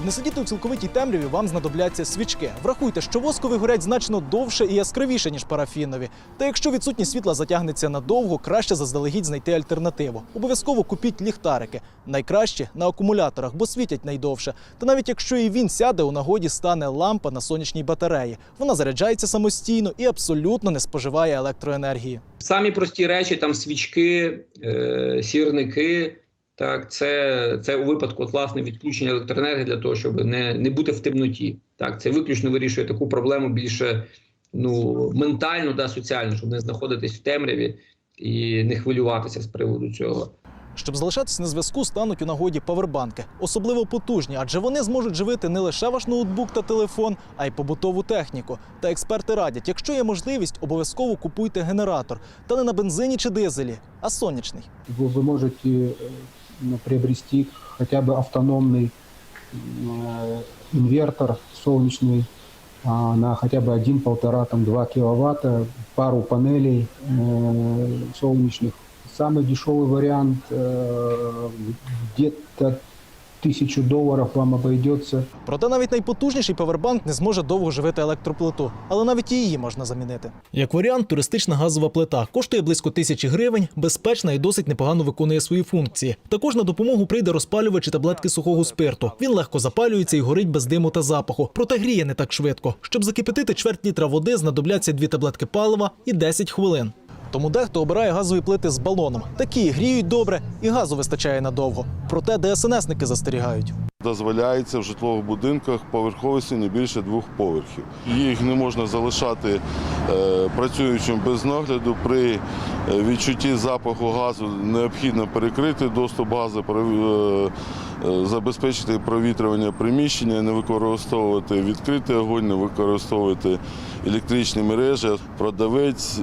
Щоб не сидіти у цілковитій темряві, вам знадобляться свічки. Врахуйте, що воскові горять значно довше і яскравіше, ніж парафінові. Та якщо відсутність світла затягнеться надовго, краще заздалегідь знайти альтернативу. Обов'язково купіть ліхтарики. Найкраще на акумуляторах, бо світять найдовше. Та навіть якщо і він сяде, у нагоді стане лампа на сонячній батареї. Вона заряджається самостійно і абсолютно не споживає електроенергії. Самі прості речі, там свічки, е, сірники. Так, це, це у випадку от, власне відключення електроенергії для того, щоб не, не бути в темноті. Так, це виключно вирішує таку проблему більше ну, ментально, да, соціально, щоб не знаходитись в темряві і не хвилюватися з приводу цього. Щоб залишатися на зв'язку, стануть у нагоді павербанки, особливо потужні, адже вони зможуть живити не лише ваш ноутбук та телефон, а й побутову техніку. Та експерти радять, якщо є можливість, обов'язково купуйте генератор, та не на бензині чи дизелі, а сонячний. вы, вы можете э, ну, приобрести хотя бы автономный э, инвертор солнечный а, на хотя бы 1-1,5, там 2 киловатта, пару панелей э, солнечных. Самый дешевый вариант э, где-то тысячу долларов вам обойдется. Проте навіть найпотужніший павербанк не зможе довго живити електроплиту, але навіть її можна замінити. Як варіант, туристична газова плита коштує близько тисячі гривень, безпечна і досить непогано виконує свої функції. Також на допомогу прийде розпалювач і таблетки сухого спирту. Він легко запалюється і горить без диму та запаху, проте гріє не так швидко. Щоб закипятити чверть літра води, знадобляться дві таблетки палива і 10 хвилин. Тому дехто обирає газові плити з балоном. Такі гріють добре і газу вистачає надовго. Проте ДСНСники застерігають. Дозволяється в житлових будинках поверховості не більше двох поверхів. Їх не можна залишати е, працюючим без нагляду. При е, відчутті запаху газу необхідно перекрити доступ газу, е, забезпечити провітрювання приміщення, не використовувати відкритий огонь, не використовувати електричні мережі. Продавець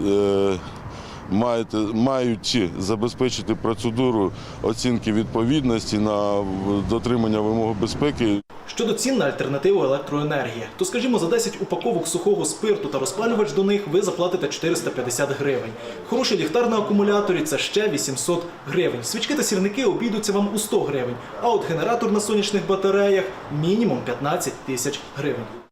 маєте, мають забезпечити процедуру оцінки відповідності на дотримання вимог безпеки. Щодо цін на альтернативу електроенергії, то скажімо, за 10 упаковок сухого спирту та розпалювач до них ви заплатите 450 гривень. Хороший ліхтар на акумуляторі це ще 800 гривень. Свічки та сірники обійдуться вам у 100 гривень. А от генератор на сонячних батареях мінімум 15 тисяч гривень.